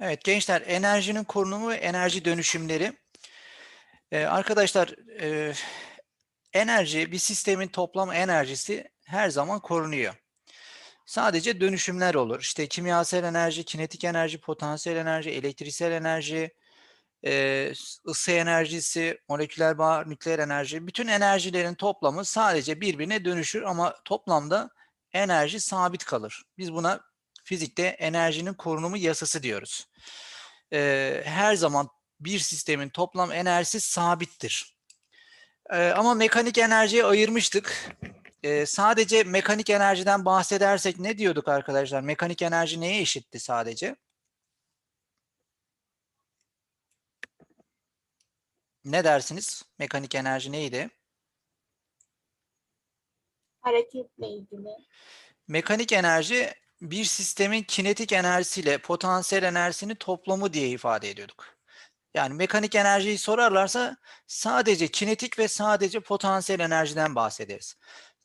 Evet gençler enerjinin korunumu enerji dönüşümleri. Ee, arkadaşlar e, enerji bir sistemin toplam enerjisi her zaman korunuyor. Sadece dönüşümler olur. İşte kimyasal enerji, kinetik enerji, potansiyel enerji, elektriksel enerji, e, ısı enerjisi, moleküler bağ, nükleer enerji. Bütün enerjilerin toplamı sadece birbirine dönüşür ama toplamda enerji sabit kalır. Biz buna fizikte enerjinin korunumu yasası diyoruz. Ee, her zaman bir sistemin toplam enerjisi sabittir. Ee, ama mekanik enerjiye ayırmıştık. Ee, sadece mekanik enerjiden bahsedersek ne diyorduk arkadaşlar? Mekanik enerji neye eşitti sadece? Ne dersiniz? Mekanik enerji neydi? Hareketle ilgili. Mekanik enerji bir sistemin kinetik enerjisiyle potansiyel enerjisinin toplamı diye ifade ediyorduk. Yani mekanik enerjiyi sorarlarsa sadece kinetik ve sadece potansiyel enerjiden bahsederiz.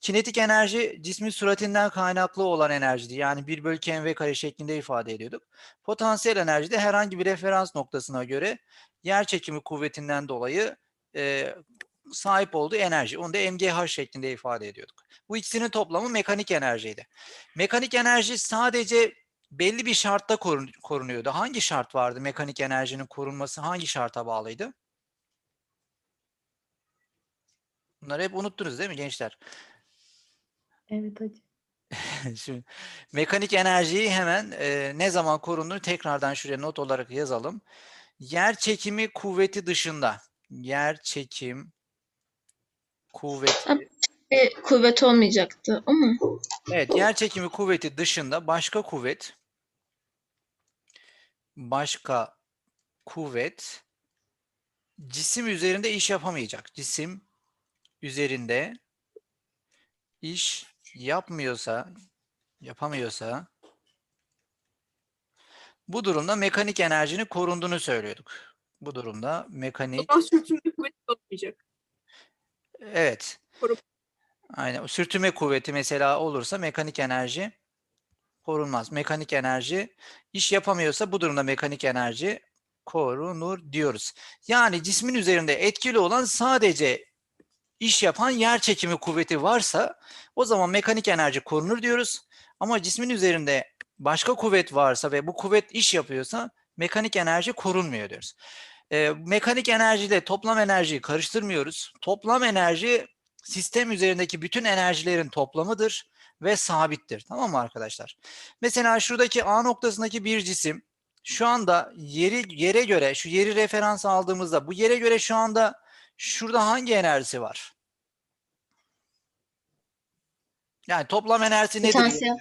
Kinetik enerji cismin süratinden kaynaklı olan enerjidi. Yani 1 bölü 2 mv kare şeklinde ifade ediyorduk. Potansiyel enerji de herhangi bir referans noktasına göre yer çekimi kuvvetinden dolayı e, sahip olduğu enerji. Onu da mgh şeklinde ifade ediyorduk. Bu ikisinin toplamı mekanik enerjiydi. Mekanik enerji sadece belli bir şartta korun- korunuyordu. Hangi şart vardı mekanik enerjinin korunması hangi şarta bağlıydı? Bunları hep unuttunuz değil mi gençler? Evet hocam. Şimdi mekanik enerjiyi hemen e, ne zaman korunur tekrardan şuraya not olarak yazalım. Yer çekimi kuvveti dışında yer çekim kuvveti Bir kuvvet olmayacaktı ama Evet, yer çekimi kuvveti dışında başka kuvvet başka kuvvet cisim üzerinde iş yapamayacak. Cisim üzerinde iş yapmıyorsa, yapamıyorsa bu durumda mekanik enerjinin korunduğunu söylüyorduk. Bu durumda mekanik Ama sürtünme kuvveti olmayacak. Evet. Korum- Aynen. Sürtünme kuvveti mesela olursa mekanik enerji korunmaz. Mekanik enerji iş yapamıyorsa bu durumda mekanik enerji korunur diyoruz. Yani cismin üzerinde etkili olan sadece iş yapan yer çekimi kuvveti varsa o zaman mekanik enerji korunur diyoruz. Ama cismin üzerinde başka kuvvet varsa ve bu kuvvet iş yapıyorsa mekanik enerji korunmuyor diyoruz. Ee, mekanik enerjiyle toplam enerjiyi karıştırmıyoruz. Toplam enerji sistem üzerindeki bütün enerjilerin toplamıdır ve sabittir. Tamam mı arkadaşlar? Mesela şuradaki A noktasındaki bir cisim şu anda yeri yere göre şu yeri referans aldığımızda bu yere göre şu anda şurada hangi enerjisi var? Yani toplam enerjisi nedir? potansiyel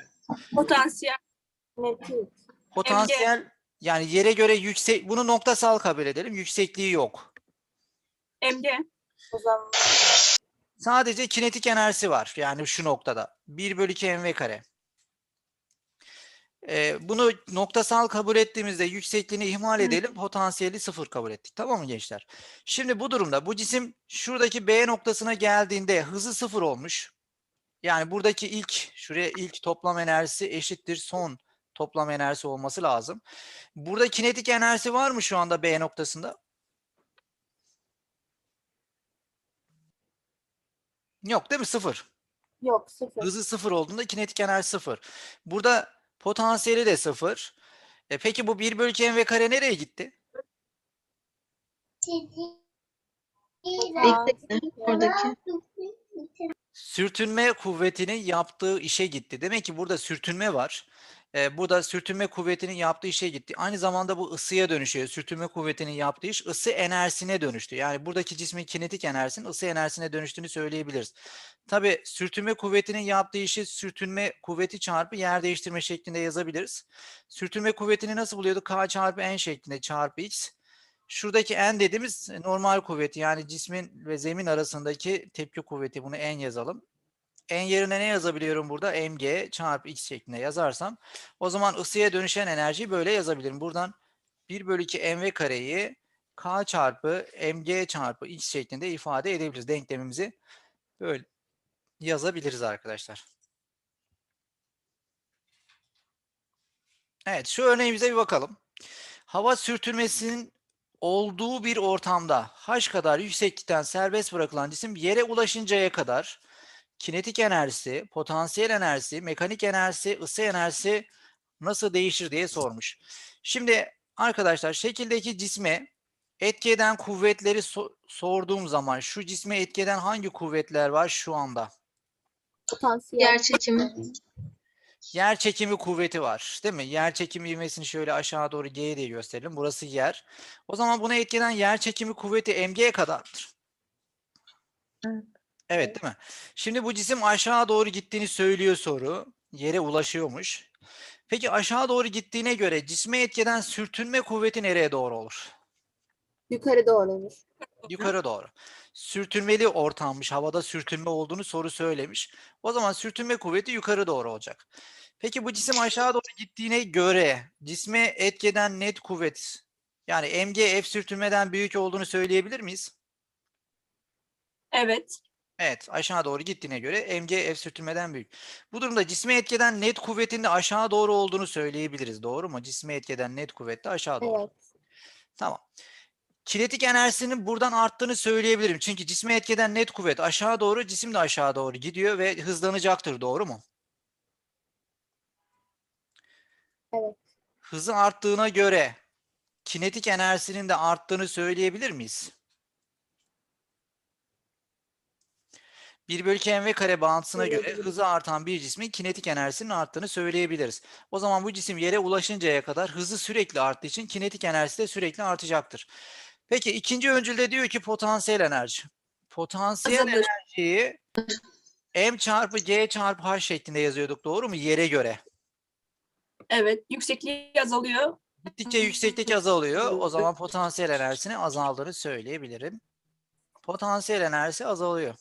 Potansiyel. Potansiyel yani yere göre yüksek bunu noktasal kabul edelim. Yüksekliği yok. MG. O zaman Sadece kinetik enerjisi var. Yani şu noktada. 1 bölü 2 mv kare. Ee, bunu noktasal kabul ettiğimizde yüksekliğini ihmal edelim. Potansiyeli sıfır kabul ettik. Tamam mı gençler? Şimdi bu durumda bu cisim şuradaki B noktasına geldiğinde hızı sıfır olmuş. Yani buradaki ilk şuraya ilk toplam enerjisi eşittir son toplam enerjisi olması lazım. Burada kinetik enerjisi var mı şu anda B noktasında? Yok değil mi? Sıfır. yok sıfır. Hızı sıfır olduğunda kinetik enerji sıfır. Burada potansiyeli de sıfır. E peki bu 1 bölü 2 mv kare nereye gitti? oradaki. Sürtünme kuvvetinin yaptığı işe gitti. Demek ki burada sürtünme var. E, burada sürtünme kuvvetinin yaptığı işe gitti. Aynı zamanda bu ısıya dönüşüyor. Sürtünme kuvvetinin yaptığı iş ısı enerjisine dönüştü. Yani buradaki cismin kinetik enerjisinin ısı enerjisine dönüştüğünü söyleyebiliriz. Tabi sürtünme kuvvetinin yaptığı işi sürtünme kuvveti çarpı yer değiştirme şeklinde yazabiliriz. Sürtünme kuvvetini nasıl buluyorduk? K çarpı N şeklinde çarpı X. Şuradaki N dediğimiz normal kuvveti yani cismin ve zemin arasındaki tepki kuvveti bunu N yazalım. N yerine ne yazabiliyorum burada? mg çarpı x şeklinde yazarsam o zaman ısıya dönüşen enerjiyi böyle yazabilirim. Buradan 1 bölü 2 mv kareyi k çarpı mg çarpı x şeklinde ifade edebiliriz. Denklemimizi böyle yazabiliriz arkadaşlar. Evet şu örneğimize bir bakalım. Hava sürtünmesinin olduğu bir ortamda h kadar yükseklikten serbest bırakılan cisim yere ulaşıncaya kadar kinetik enerjisi, potansiyel enerjisi, mekanik enerjisi, ısı enerjisi nasıl değişir diye sormuş. Şimdi arkadaşlar şekildeki cisme etki eden kuvvetleri so- sorduğum zaman şu cisme etki eden hangi kuvvetler var şu anda? Potansiyel. Yer çekimi. Yer çekimi kuvveti var, değil mi? Yer çekimi ivmesini şöyle aşağı doğru G diye gösterelim. Burası yer. O zaman buna etkilen yer çekimi kuvveti mg kadardır. Evet. Evet, değil mi? Şimdi bu cisim aşağı doğru gittiğini söylüyor soru. Yere ulaşıyormuş. Peki aşağı doğru gittiğine göre cisme etkeden sürtünme kuvveti nereye doğru olur? Yukarı doğru olur. Yukarı doğru. Sürtünmeli ortammış. Havada sürtünme olduğunu soru söylemiş. O zaman sürtünme kuvveti yukarı doğru olacak. Peki bu cisim aşağı doğru gittiğine göre cisme etkeden net kuvvet yani mg f sürtünmeden büyük olduğunu söyleyebilir miyiz? Evet. Evet, aşağı doğru gittiğine göre mg f sürtünmeden büyük. Bu durumda cisme etkeden net kuvvetin de aşağı doğru olduğunu söyleyebiliriz. Doğru mu? Cisme etkeden net kuvvet de aşağı doğru. Evet. Tamam. Kinetik enerjisinin buradan arttığını söyleyebilirim. Çünkü cisme etkeden net kuvvet aşağı doğru, cisim de aşağı doğru gidiyor ve hızlanacaktır. Doğru mu? Evet. Hızı arttığına göre kinetik enerjisinin de arttığını söyleyebilir miyiz? 1 bölü 2 mv kare bağıntısına göre hızı artan bir cismin kinetik enerjisinin arttığını söyleyebiliriz. O zaman bu cisim yere ulaşıncaya kadar hızı sürekli arttığı için kinetik enerjisi de sürekli artacaktır. Peki ikinci öncülde diyor ki potansiyel enerji. Potansiyel Azalır. enerjiyi m çarpı g çarpı h şeklinde yazıyorduk doğru mu? Yere göre. Evet. Yüksekliği azalıyor. Gittikçe yükseklik azalıyor. O zaman potansiyel enerjisinin azaldığını söyleyebilirim. Potansiyel enerjisi azalıyor.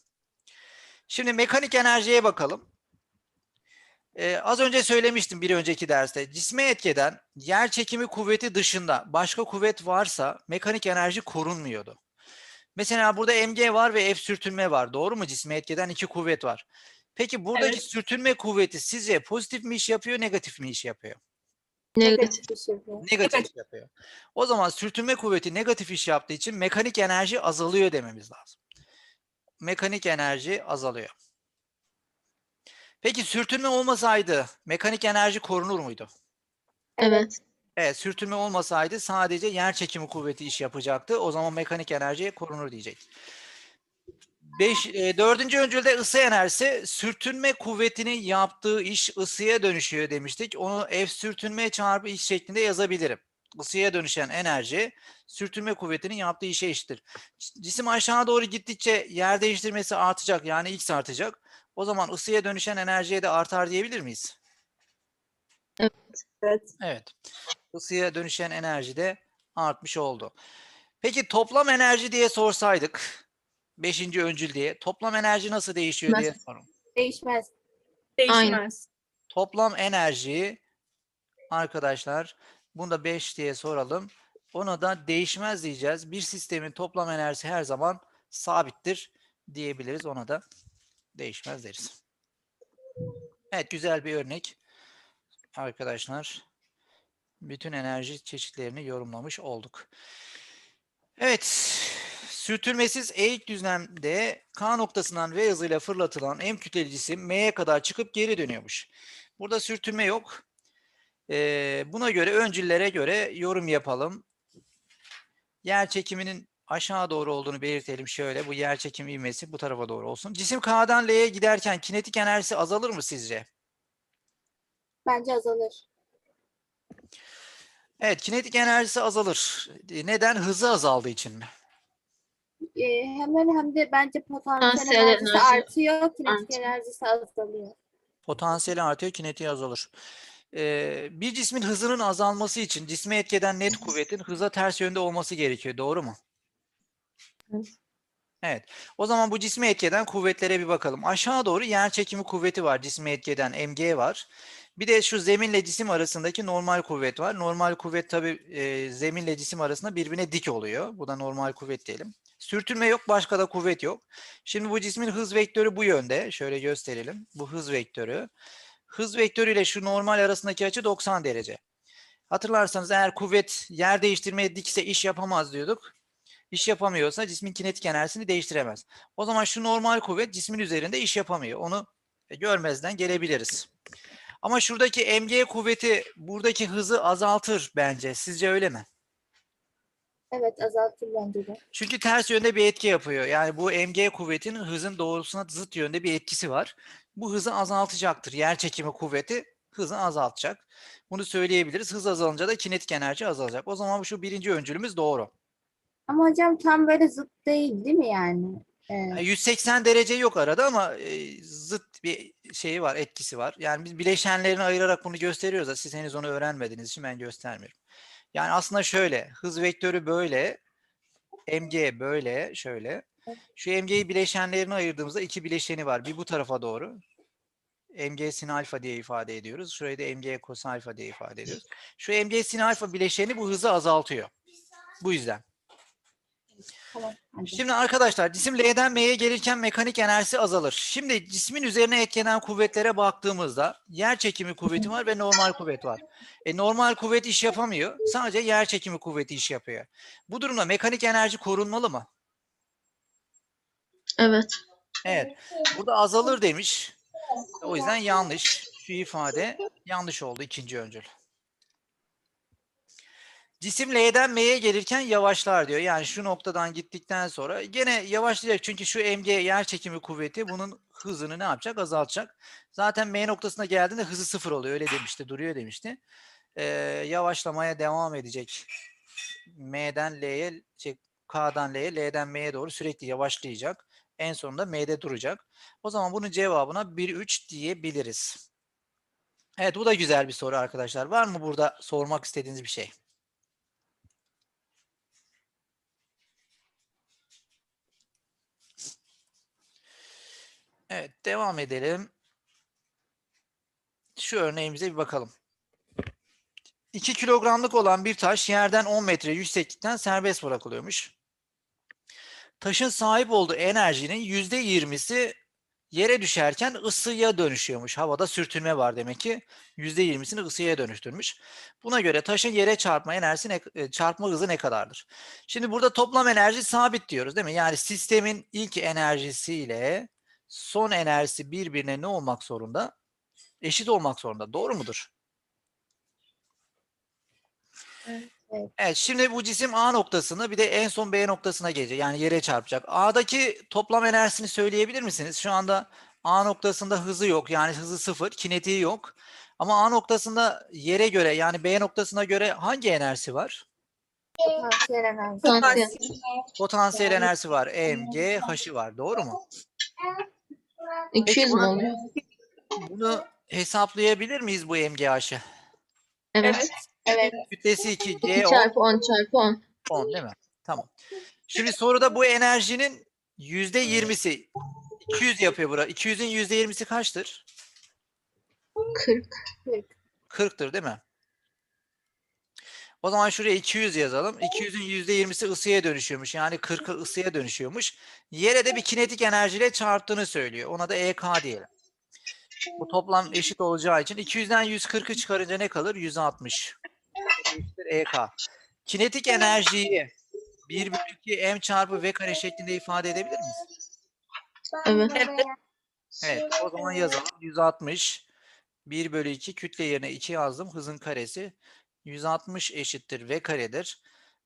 Şimdi mekanik enerjiye bakalım. Ee, az önce söylemiştim bir önceki derste. Cisme etkeden yer çekimi kuvveti dışında başka kuvvet varsa mekanik enerji korunmuyordu. Mesela burada mg var ve F sürtünme var. Doğru mu? Cisme etkeden iki kuvvet var. Peki buradaki Evet. sürtünme kuvveti sizce pozitif mi iş yapıyor, negatif mi iş yapıyor? Negatif. şey bu. Negatif Evet. iş yapıyor. O zaman sürtünme kuvveti negatif iş yaptığı için mekanik enerji azalıyor dememiz lazım. Mekanik enerji azalıyor. Peki sürtünme olmasaydı mekanik enerji korunur muydu? Evet. Evet, sürtünme olmasaydı sadece yer çekimi kuvveti iş yapacaktı. O zaman mekanik enerji korunur diyecek. Beş, e, dördüncü öncülde ısı enerjisi sürtünme kuvvetinin yaptığı iş ısıya dönüşüyor demiştik. Onu F sürtünme çarpı iş şeklinde yazabilirim. Isıya dönüşen enerji sürtünme kuvvetinin yaptığı işe eşittir. Cisim aşağı doğru gittikçe yer değiştirmesi artacak yani x artacak. O zaman ısıya dönüşen enerjiye de artar diyebilir miyiz? Evet. Evet. Isıya dönüşen enerji de artmış oldu. Peki toplam enerji diye sorsaydık, beşinci öncül diye, toplam enerji nasıl değişiyor diye Nasıl? sorun. Değişmez. Değişmez. Toplam enerji arkadaşlar, bunu da 5 diye soralım. Ona da değişmez diyeceğiz. Bir sistemin toplam enerjisi her zaman sabittir diyebiliriz. Ona da değişmez deriz. Evet güzel bir örnek. Arkadaşlar bütün enerji çeşitlerini yorumlamış olduk. Evet sürtünmesiz eğik düzlemde K noktasından V hızıyla fırlatılan M kütleli cisim M'ye kadar çıkıp geri dönüyormuş. Burada sürtünme yok. Ee, buna göre öncüllere göre yorum yapalım. Yer çekiminin aşağı doğru olduğunu belirtelim şöyle. Bu yer çekim ivmesi bu tarafa doğru olsun. Cisim K'dan L'ye giderken kinetik enerjisi azalır mı sizce? Bence azalır. Evet, kinetik enerjisi azalır. E, Neden? Hızı azaldığı için mi? Ee, hemen hem de bence potansiyel enerjisi enerji artıyor. Kinetik enerjisi azalıyor. Potansiyeli artıyor, kinetiği azalır. Ee, bir cismin hızının azalması için cisme etkeden net kuvvetin hıza ters yönde olması gerekiyor. Doğru mu? Evet. Evet. O zaman bu cisme etkeden kuvvetlere bir bakalım. Aşağı doğru yer çekimi kuvveti var. Cisme etkeden mg var. Bir de şu zeminle cisim arasındaki normal kuvvet var. Normal kuvvet tabii e, zeminle cisim arasında birbirine dik oluyor. Bu da normal kuvvet diyelim. Sürtünme yok, başka da kuvvet yok. Şimdi bu cismin hız vektörü bu yönde. Şöyle gösterelim. Bu hız vektörü. Hız vektörü ile şu normal arasındaki açı 90 derece. Hatırlarsanız eğer kuvvet yer değiştirmeye dikse iş yapamaz diyorduk. İş yapamıyorsa cismin kinetik enerjisini değiştiremez. O zaman şu normal kuvvet cismin üzerinde iş yapamıyor. Onu e, görmezden gelebiliriz. Ama şuradaki mg kuvveti buradaki hızı azaltır bence. Sizce öyle mi? Evet azaltır bence de. Çünkü ters yönde bir etki yapıyor. Yani bu mg kuvvetinin hızın doğrusuna zıt yönde bir etkisi var. Bu hızı azaltacaktır. Yer çekimi kuvveti hızı azaltacak. Bunu söyleyebiliriz. Hız azalınca da kinetik enerji azalacak. O zaman şu birinci öncülümüz doğru. Ama hocam tam böyle zıt değil değil mi yani? Yani 180 derece yok arada ama e, zıt bir şeyi var, etkisi var. Yani biz bileşenlerini ayırarak bunu gösteriyoruz da siz henüz onu öğrenmediğiniz için ben göstermiyorum. Yani aslında şöyle, hız vektörü böyle, mg böyle, şöyle. Şu mg'yi bileşenlerini ayırdığımızda iki bileşeni var. Bir bu tarafa doğru. mg sin alfa diye ifade ediyoruz. Şurayı da mg cos alfa diye ifade ediyoruz. Şu mg sin alfa bileşeni bu hızı azaltıyor. Bu yüzden. Şimdi arkadaşlar cisim L'den M'ye gelirken mekanik enerjisi azalır. Şimdi cismin üzerine etkilenen kuvvetlere baktığımızda yer çekimi kuvveti var ve normal kuvvet var. E, normal kuvvet iş yapamıyor. Sadece yer çekimi kuvveti iş yapıyor. Bu durumda mekanik enerji korunmalı mı? Evet. Evet. Burada azalır demiş. O yüzden yanlış. Şu ifade yanlış oldu ikinci öncül. Cisim L'den M'ye gelirken yavaşlar diyor. Yani şu noktadan gittikten sonra gene yavaşlayacak. Çünkü şu mg yer çekimi kuvveti bunun hızını ne yapacak? Azaltacak. Zaten M noktasına geldiğinde hızı sıfır oluyor. Öyle demişti. Duruyor demişti. Ee, yavaşlamaya devam edecek. M'den L'ye, şey, K'dan L'ye, L'den M'ye doğru sürekli yavaşlayacak. En sonunda M'de duracak. O zaman bunun cevabına 1-3 diyebiliriz. Evet bu da güzel bir soru arkadaşlar. Var mı burada sormak istediğiniz bir şey? Evet devam edelim. Şu örneğimize bir bakalım. 2 kilogramlık olan bir taş yerden 10 metre yükseklikten serbest bırakılıyormuş. Taşın sahip olduğu enerjinin %20'si yere düşerken ısıya dönüşüyormuş. Havada sürtünme var demek ki. %20'sini ısıya dönüştürmüş. Buna göre taşın yere çarpma enerjisi ne, e, çarpma hızı ne kadardır? Şimdi burada toplam enerji sabit diyoruz değil mi? Yani sistemin ilk enerjisiyle son enerjisi birbirine ne olmak zorunda? Eşit olmak zorunda. Doğru mudur? Evet. Evet. Evet, şimdi bu cisim A noktasını bir de en son B noktasına gelecek. Yani yere çarpacak. A'daki toplam enerjisini söyleyebilir misiniz? Şu anda A noktasında hızı yok. Yani hızı sıfır, kinetiği yok. Ama A noktasında yere göre yani B noktasına göre hangi enerjisi var? Potansiyel enerji. Potansiyel. Potansiyel enerjisi var. mg, h'ı var. Doğru mu? 200 mi buna- oluyor? Bunu hesaplayabilir miyiz bu mg, h'ı? Evet. Evet. Evet. Kütlesi 2, 2 g 10, çarpı 10 çarpı 10. 10 değil mi? Tamam. Şimdi soruda bu enerjinin yüzde 20'si 200 yapıyor bura. 200'ün yüzde 20'si kaçtır? 40. 40'tır değil mi? O zaman şuraya 200 yazalım. 200'ün %20'si ısıya dönüşüyormuş. Yani 40'ı ısıya dönüşüyormuş. Yere de bir kinetik enerjiyle çarptığını söylüyor. Ona da EK diyelim. Bu toplam eşit olacağı için 200'den 140'ı çıkarınca ne kalır? 160. Eşittir EK. Kinetik enerjiyi 1 bölü 2 m çarpı v kare şeklinde ifade edebilir miyiz? Evet. Evet o zaman yazalım. 160 1 bölü 2 kütle yerine 2 yazdım. Hızın karesi 160 eşittir v karedir.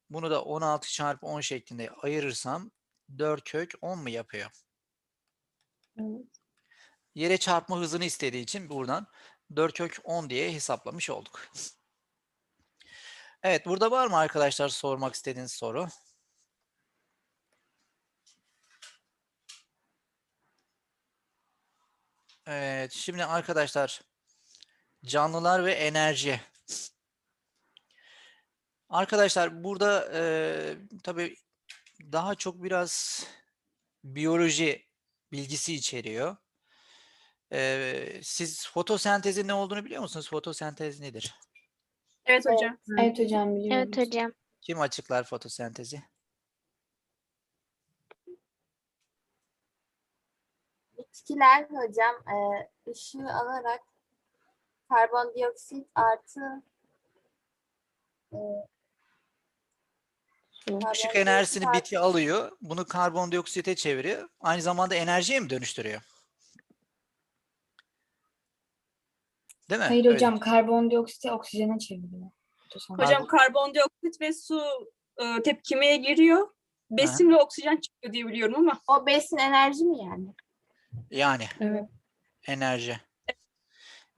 Bunu da 16 çarpı 10 şeklinde ayırırsam 4 kök 10 mu yapıyor? Evet. Yere çarpma hızını istediği için buradan 4 kök 10 diye hesaplamış olduk. Evet burada var mı arkadaşlar sormak istediğiniz soru? Evet şimdi arkadaşlar canlılar ve enerji. Arkadaşlar burada eee tabii daha çok biraz biyoloji bilgisi içeriyor. Eee, siz fotosentezin ne olduğunu biliyor musunuz? Fotosentez nedir? Evet hocam. Evet hocam biliyoruz. Evet hocam. Kim açıklar fotosentezi? Bitkiler hocam e, ışığı alarak karbondioksit artı Işık karbondioksit enerjisini artı- bitki alıyor. Bunu karbondioksite çeviriyor. Aynı zamanda enerjiye mi dönüştürüyor? Değil mi? Hayır Öyle. hocam karbondioksiti oksijene çeviriyor. Fotosentez. Hocam karbondioksit ve su e, tepkimeye giriyor. Besin ve oksijen çıkıyor diye biliyorum ama. O besin enerji mi yani? Yani Evet. enerji.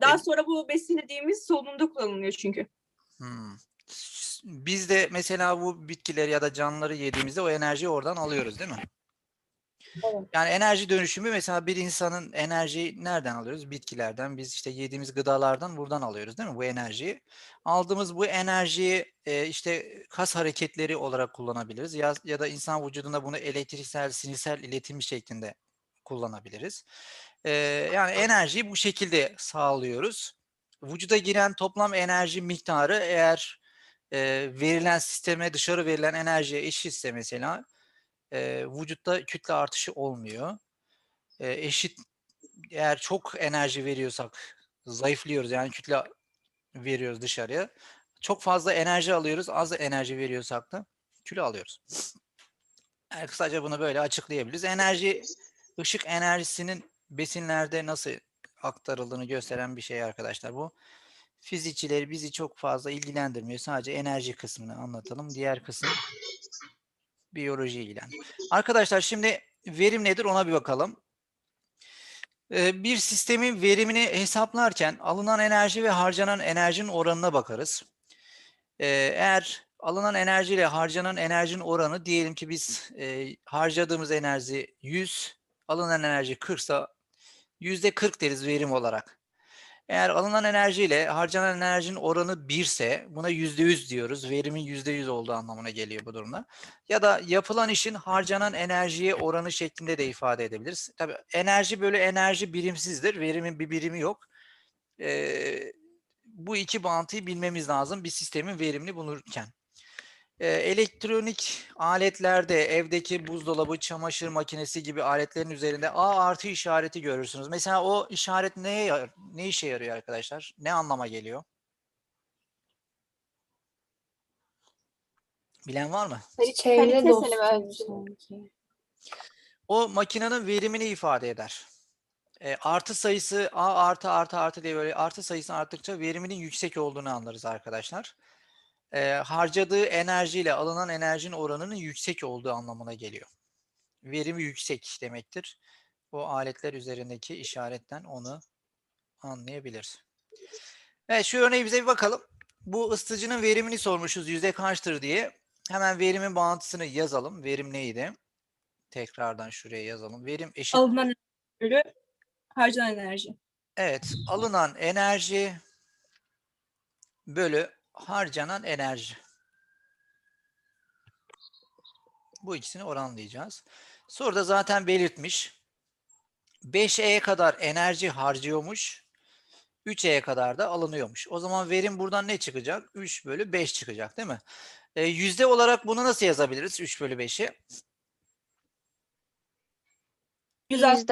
Daha Evet. sonra bu besin dediğimiz solunumda kullanılıyor çünkü. Hmm. Biz de mesela bu bitkileri ya da canlıları yediğimizde o enerjiyi oradan alıyoruz değil mi? Evet. Yani enerji dönüşümü mesela bir insanın enerjiyi nereden alıyoruz? Bitkilerden. Biz işte yediğimiz gıdalardan buradan alıyoruz değil mi bu enerjiyi? Aldığımız bu enerjiyi e, işte kas hareketleri olarak kullanabiliriz ya, ya da insan vücudunda bunu elektriksel, sinirsel iletim şeklinde kullanabiliriz. E, yani enerjiyi bu şekilde sağlıyoruz. Vücuda giren toplam enerji miktarı eğer e, verilen sisteme dışarı verilen enerjiye eşitse mesela e, vücutta kütle artışı olmuyor. E, eşit eğer çok enerji veriyorsak zayıflıyoruz yani kütle veriyoruz dışarıya. Çok fazla enerji alıyoruz, az enerji veriyorsak da kilo alıyoruz. Yani kısaca bunu böyle açıklayabiliriz. Enerji, ışık enerjisinin besinlerde nasıl aktarıldığını gösteren bir şey arkadaşlar bu. Fizikçileri bizi çok fazla ilgilendirmiyor. Sadece enerji kısmını anlatalım. Diğer kısım biyoloji ilgilendiriyor. Arkadaşlar şimdi verim nedir ona bir bakalım. Ee, Bir sistemin verimini hesaplarken alınan enerji ve harcanan enerjinin oranına bakarız. Ee, Eğer alınan enerji ile harcanan enerjinin oranı diyelim ki biz e, harcadığımız enerji 100, alınan enerji 40 ise yüzde 40 deriz verim olarak. Eğer alınan enerji ile harcanan enerjinin oranı 1 ise buna yüzde yüz diyoruz. Verimin yüzde yüz olduğu anlamına geliyor bu durumda. Ya da yapılan işin harcanan enerjiye oranı şeklinde de ifade edebiliriz. Tabii enerji bölü enerji birimsizdir. Verimin bir birimi yok. Ee, bu iki bağıntıyı bilmemiz lazım bir sistemin verimini bulurken. Ee, elektronik aletlerde evdeki buzdolabı, çamaşır makinesi gibi aletlerin üzerinde A artı işareti görürsünüz. Mesela o işaret neye yar- ne işe yarıyor arkadaşlar? Ne anlama geliyor? Bilen var mı? Çevre Kalitesini dostu mi ölçüyor? sanki. O makinenin verimini ifade eder. E, artı sayısı A artı artı artı diye böyle artı sayısı arttıkça veriminin yüksek olduğunu anlarız arkadaşlar. E, harcadığı enerjiyle alınan enerjinin oranının yüksek olduğu anlamına geliyor. Verimi yüksek demektir. O aletler üzerindeki işaretten onu anlayabiliriz. Evet şu örneği bize bir bakalım. Bu ısıtıcının verimini sormuşuz yüzde kaçtır diye. Hemen verimin bağıntısını yazalım. Verim neydi? Tekrardan şuraya yazalım. Verim eşit. Alınan enerji bölü harcanan enerji. Evet, alınan enerji bölü harcanan enerji. Bu ikisini oranlayacağız. Soruda zaten belirtmiş. 5E'ye kadar enerji harcıyormuş. 3E'ye kadar da alınıyormuş. O zaman verim buradan ne çıkacak? 3 bölü 5 çıkacak değil mi? E, yüzde olarak bunu nasıl yazabiliriz? 3 bölü 5'i. 160.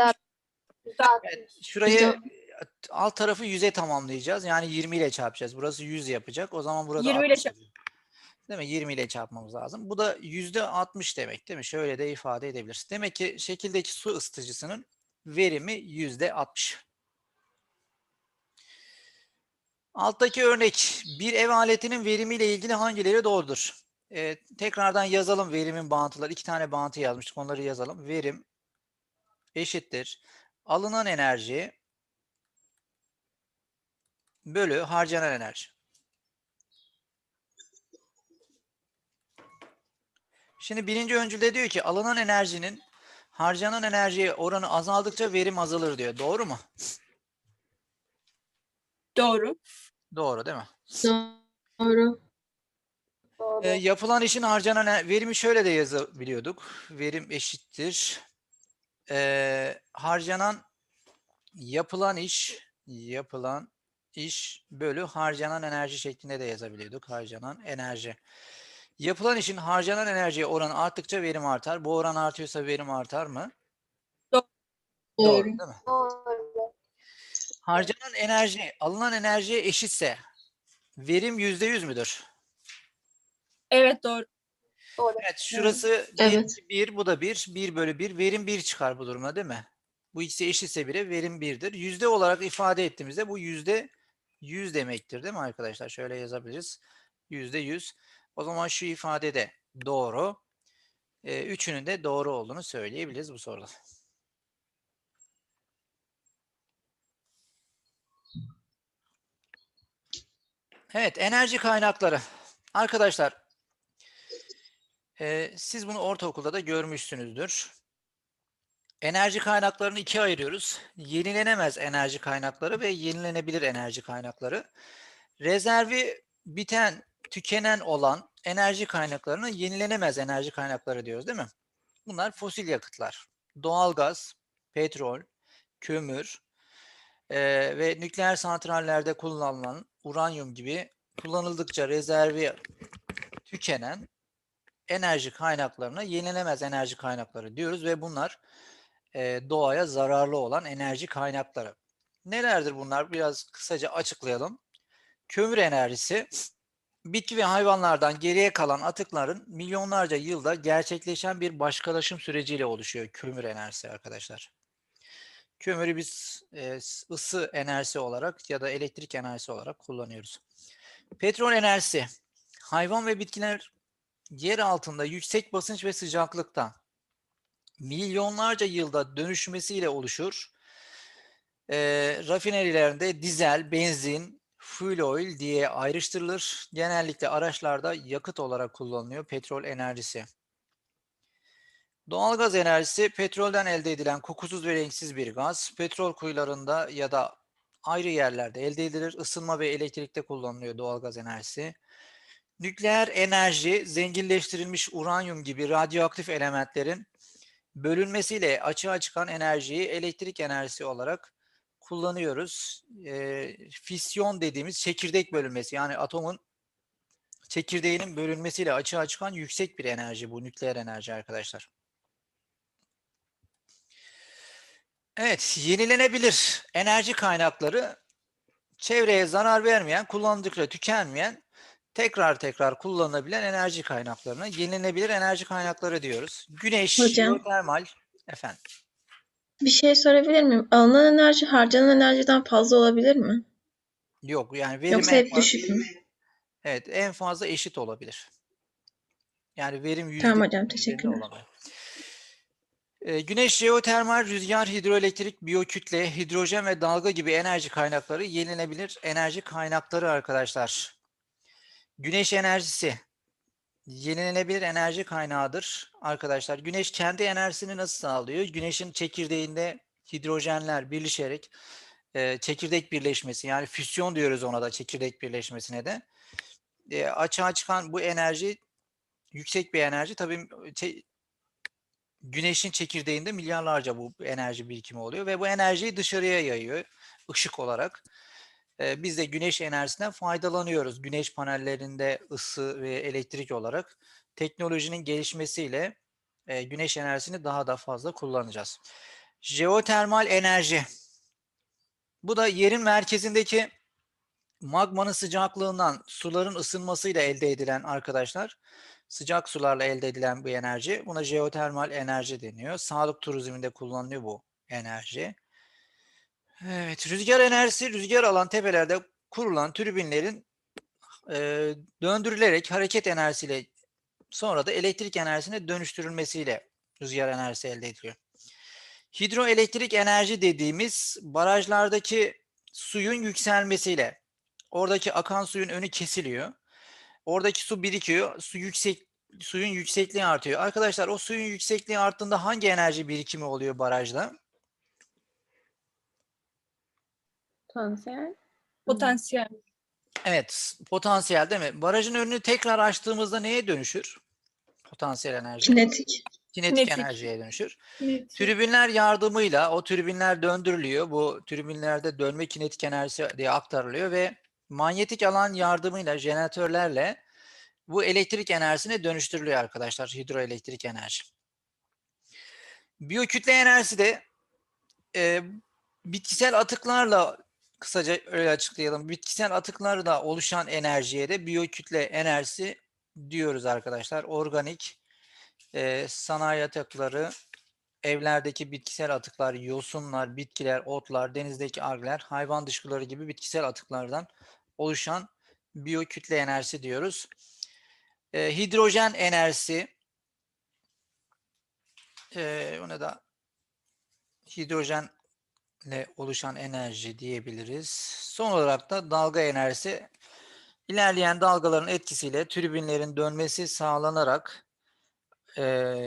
Evet, şurayı alt tarafı 100'e tamamlayacağız. Yani 20 ile çarpacağız. Burası 100 yapacak. O zaman burada 20 ile 60 çarp-. Değil mi? 20 ile çarpmamız lazım. Bu da yüzde 60 demek değil mi? Şöyle de ifade edebiliriz. Demek ki şekildeki su ısıtıcısının verimi yüzde 60. Alttaki örnek bir ev aletinin verimiyle ilgili hangileri doğrudur? Ee, tekrardan yazalım verimin bağıntıları. İki tane bağıntı yazmıştık. Onları yazalım. Verim eşittir. Alınan enerji bölü harcanan enerji. Şimdi birinci öncülde diyor ki alınan enerjinin harcanan enerjiye oranı azaldıkça verim azalır diyor. Doğru mu? Doğru. Doğru değil mi? Doğru. Doğru. Ee, yapılan işin harcanan e- verimi şöyle de yazabiliyorduk. Verim eşittir. Ee, harcanan yapılan iş yapılan iş bölü harcanan enerji şeklinde de yazabiliyorduk. Harcanan enerji. Yapılan işin harcanan enerjiye oranı arttıkça verim artar. Bu oran artıyorsa verim artar mı? Doğru Doğru. değil mi? Doğru. Harcanan enerji alınan enerjiye eşitse verim yüzde yüz müdür? Evet doğru. Doğru. Evet şurası Evet. 1, bu da 1. 1 bölü 1. Verim 1 çıkar bu durumda değil mi? Bu ikisi eşitse 1'e verim 1'dir. Yüzde olarak ifade ettiğimizde bu yüzde 100 demektir değil mi arkadaşlar? Şöyle yazabiliriz. Yüzde 100. O zaman şu ifade de doğru. Ee, üçünün de doğru olduğunu söyleyebiliriz bu soruda. Evet, enerji kaynakları. Arkadaşlar, e, siz bunu ortaokulda da görmüşsünüzdür. Enerji kaynaklarını ikiye ayırıyoruz. Yenilenemez enerji kaynakları ve yenilenebilir enerji kaynakları. Rezervi biten, tükenen olan enerji kaynaklarını yenilenemez enerji kaynakları diyoruz değil mi? Bunlar fosil yakıtlar. Doğalgaz, petrol, kömür e, ve nükleer santrallerde kullanılan uranyum gibi kullanıldıkça rezervi tükenen enerji kaynaklarına yenilenemez enerji kaynakları diyoruz ve bunlar doğaya zararlı olan enerji kaynakları. Nelerdir bunlar? Biraz kısaca açıklayalım. Kömür enerjisi bitki ve hayvanlardan geriye kalan atıkların milyonlarca yılda gerçekleşen bir başkalaşım süreciyle oluşuyor kömür enerjisi arkadaşlar. Kömürü biz e, ısı enerjisi olarak ya da elektrik enerjisi olarak kullanıyoruz. Petrol enerjisi hayvan ve bitkiler yer altında yüksek basınç ve sıcaklıkta milyonlarca yılda dönüşmesiyle oluşur. E, rafinerilerinde dizel, benzin, fuel oil diye ayrıştırılır. Genellikle araçlarda yakıt olarak kullanılıyor petrol enerjisi. Doğalgaz enerjisi petrolden elde edilen kokusuz ve renksiz bir gaz. Petrol kuyularında ya da ayrı yerlerde elde edilir. Isınma ve elektrikte kullanılıyor doğalgaz enerjisi. Nükleer enerji zenginleştirilmiş uranyum gibi radyoaktif elementlerin bölünmesiyle açığa çıkan enerjiyi elektrik enerjisi olarak kullanıyoruz. Eee, fisyon dediğimiz çekirdek bölünmesi yani atomun çekirdeğinin bölünmesiyle açığa çıkan yüksek bir enerji bu nükleer enerji arkadaşlar. Evet, yenilenebilir enerji kaynakları çevreye zarar vermeyen, kullanıldıkça tükenmeyen, tekrar tekrar kullanılabilen enerji kaynaklarına yenilenebilir enerji kaynakları diyoruz. Güneş, Hocam. jeotermal, efendim. Bir şey sorabilir miyim? Alınan enerji harcanan enerjiden fazla olabilir mi? Yok yani verim Yoksa en hep fazla- düşük mü? Evet, en fazla eşit olabilir. Yani verim yüzde Tamam hocam, teşekkürler. olamıyor. Ee, Güneş, jeotermal, rüzgar, hidroelektrik, biyokütle, hidrojen ve dalga gibi enerji kaynakları yenilenebilir enerji kaynakları arkadaşlar. Güneş enerjisi yenilenebilir enerji kaynağıdır arkadaşlar. Güneş kendi enerjisini nasıl sağlıyor? Güneşin çekirdeğinde hidrojenler birleşerek e, çekirdek birleşmesi yani füsyon diyoruz ona da çekirdek birleşmesine de. E, açığa çıkan bu enerji yüksek bir enerji tabii güneşin çekirdeğinde milyarlarca bu enerji birikimi oluyor ve bu enerjiyi dışarıya yayıyor ışık olarak. Biz de güneş enerjisinden faydalanıyoruz. Güneş panellerinde ısı ve elektrik olarak teknolojinin gelişmesiyle güneş enerjisini daha da fazla kullanacağız. Jeotermal enerji. Bu da yerin merkezindeki magmanın sıcaklığından suların ısınmasıyla elde edilen arkadaşlar sıcak sularla elde edilen bu enerji. Buna jeotermal enerji deniyor. Sağlık turizminde kullanılıyor bu enerji. Evet, rüzgar enerjisi rüzgar alan tepelerde kurulan türbinlerin e, döndürülerek hareket enerjisiyle sonra da elektrik enerjisine dönüştürülmesiyle rüzgar enerjisi elde ediliyor. Hidroelektrik enerji dediğimiz barajlardaki suyun yükselmesiyle oradaki akan suyun önü kesiliyor. Oradaki su birikiyor. Su yüksek suyun yüksekliği artıyor. Arkadaşlar o suyun yüksekliği arttığında hangi enerji birikimi oluyor barajda? Potansiyel. Potansiyel. Evet, potansiyel değil mi? Barajın önünü tekrar açtığımızda neye dönüşür? Potansiyel enerji. Kinetik. Kinetik Kinetik. enerjiye dönüşür. Evet. Tribünler yardımıyla o tribünler döndürülüyor. Bu tribünlerde dönme kinetik enerjisi diye aktarılıyor ve manyetik alan yardımıyla jeneratörlerle bu elektrik enerjisine dönüştürülüyor arkadaşlar. Hidroelektrik enerji. Biyokütle enerjisi de e, bitkisel atıklarla kısaca öyle açıklayalım. Bitkisel atıklarla oluşan enerjiye de biyokütle enerjisi diyoruz arkadaşlar. Organik e, sanayi atıkları, evlerdeki bitkisel atıklar, yosunlar, bitkiler, otlar, denizdeki algler, hayvan dışkıları gibi bitkisel atıklardan oluşan biyokütle enerjisi diyoruz. E, hidrojen enerjisi, e, ona da hidrojenle oluşan enerji diyebiliriz. Son olarak da dalga enerjisi ilerleyen dalgaların etkisiyle türbinlerin dönmesi sağlanarak e,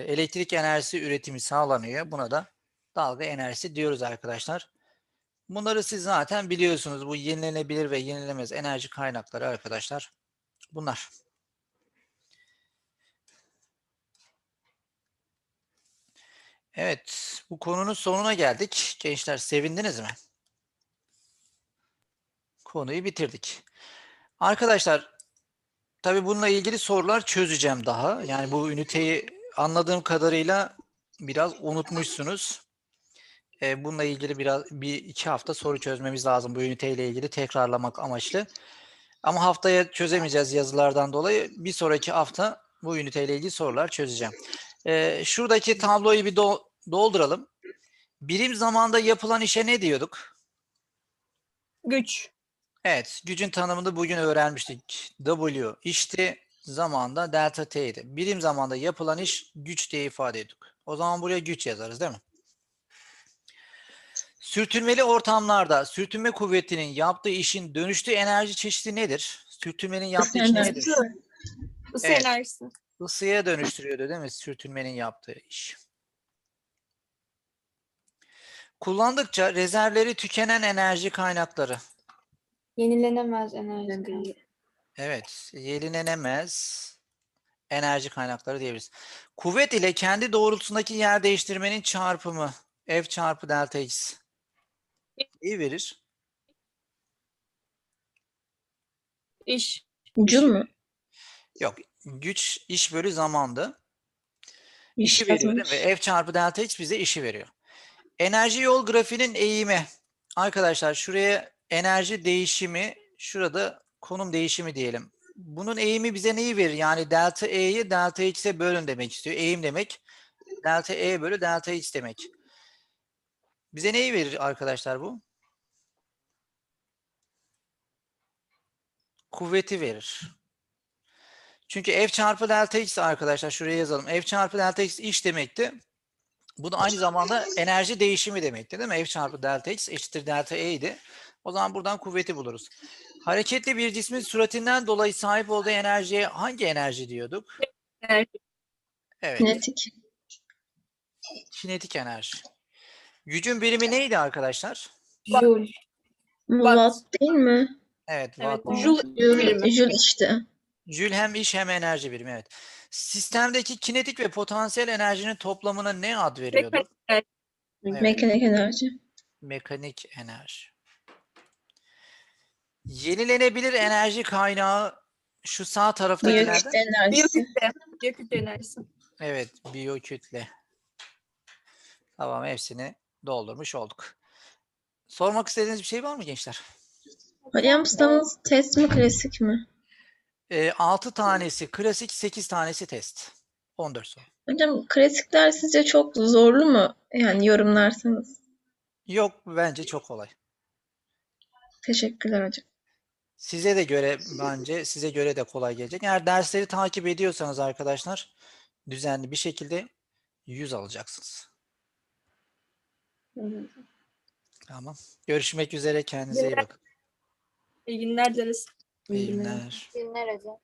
elektrik enerjisi üretimi sağlanıyor. Buna da dalga enerjisi diyoruz arkadaşlar. Bunları siz zaten biliyorsunuz. Bu yenilenebilir ve yenilemez enerji kaynakları arkadaşlar. Bunlar. Evet, bu konunun sonuna geldik. Gençler sevindiniz mi? Konuyu bitirdik. Arkadaşlar, tabii bununla ilgili sorular çözeceğim daha. Yani bu üniteyi anladığım kadarıyla biraz unutmuşsunuz. Ee, bununla ilgili biraz bir iki hafta soru çözmemiz lazım bu üniteyle ilgili tekrarlamak amaçlı. Ama haftaya çözemeyeceğiz yazılardan dolayı. Bir sonraki hafta bu üniteyle ilgili sorular çözeceğim. Ee, şuradaki tabloyu bir do- dolduralım. Birim zamanda yapılan işe ne diyorduk? Güç. Evet, gücün tanımını bugün öğrenmiştik. W işti, zamanda delta T'ydi. Birim zamanda yapılan iş güç diye ifade ediyorduk. O zaman buraya güç yazarız değil mi? Sürtünmeli ortamlarda sürtünme kuvvetinin yaptığı işin dönüştüğü enerji çeşidi nedir? Sürtünmenin yaptığı iş nedir? Isı Evet. enerjisi. Isıya dönüştürüyordu değil mi sürtünmenin yaptığı iş? Kullandıkça rezervleri tükenen enerji kaynakları. Yenilenemez enerji. kaynağı. Evet, yenilenemez enerji kaynakları diyebiliriz. Kuvvet ile kendi doğrultusundaki yer değiştirmenin çarpımı F çarpı delta X neyi verir? İş. Joule mü? Yok, güç iş bölü zamandı. İş İşi veriyor değil mi? F çarpı delta X bize işi veriyor. Enerji yol grafiğinin eğimi. Arkadaşlar şuraya enerji değişimi, şurada konum değişimi diyelim. Bunun eğimi bize neyi verir? Yani delta E'yi delta X'e bölün demek istiyor. Eğim demek. Delta E bölü delta X demek. Bize neyi verir arkadaşlar bu? Kuvveti verir. Çünkü F çarpı delta X arkadaşlar şuraya yazalım. F çarpı delta X iş demekti. Bu da aynı zamanda enerji değişimi demekti değil mi? F çarpı delta X eşittir delta E idi. O zaman buradan kuvveti buluruz. Hareketli bir cismin süratinden dolayı sahip olduğu enerjiye hangi enerji diyorduk? Enerji. Evet, Kinetik. kinetik enerji. Gücün birimi neydi arkadaşlar? Joule. Watt değil mi? Evet, Evet. watt. Joule Joule, birimi. Joule işte. Joule hem iş hem enerji birimi evet. Sistemdeki kinetik ve potansiyel enerjinin toplamına ne ad veriyordu? Mekanik enerji. Evet. Mekanik enerji. Mekanik enerji. Yenilenebilir enerji kaynağı şu sağ taraftakilerden. Biyokütle enerjisi. Biyokütle. Biyokütle enerjisi. Evet, biyokütle. Tamam, hepsini doldurmuş olduk. Sormak istediğiniz bir şey var mı gençler? Hocam sınavınız test mi klasik mi? Ee, 6 tanesi klasik, 8 tanesi test. 14 soru. Hocam klasikler sizce çok zorlu mu? Yani yorumlarsanız. Yok, bence çok kolay. Teşekkürler hocam. Size de göre bence size göre de kolay gelecek. Eğer dersleri takip ediyorsanız arkadaşlar düzenli bir şekilde 100 alacaksınız. Tamam. Görüşmek üzere. Kendinize iyi bakın. İyi günler dileriz. İyi günler. Günler hocam.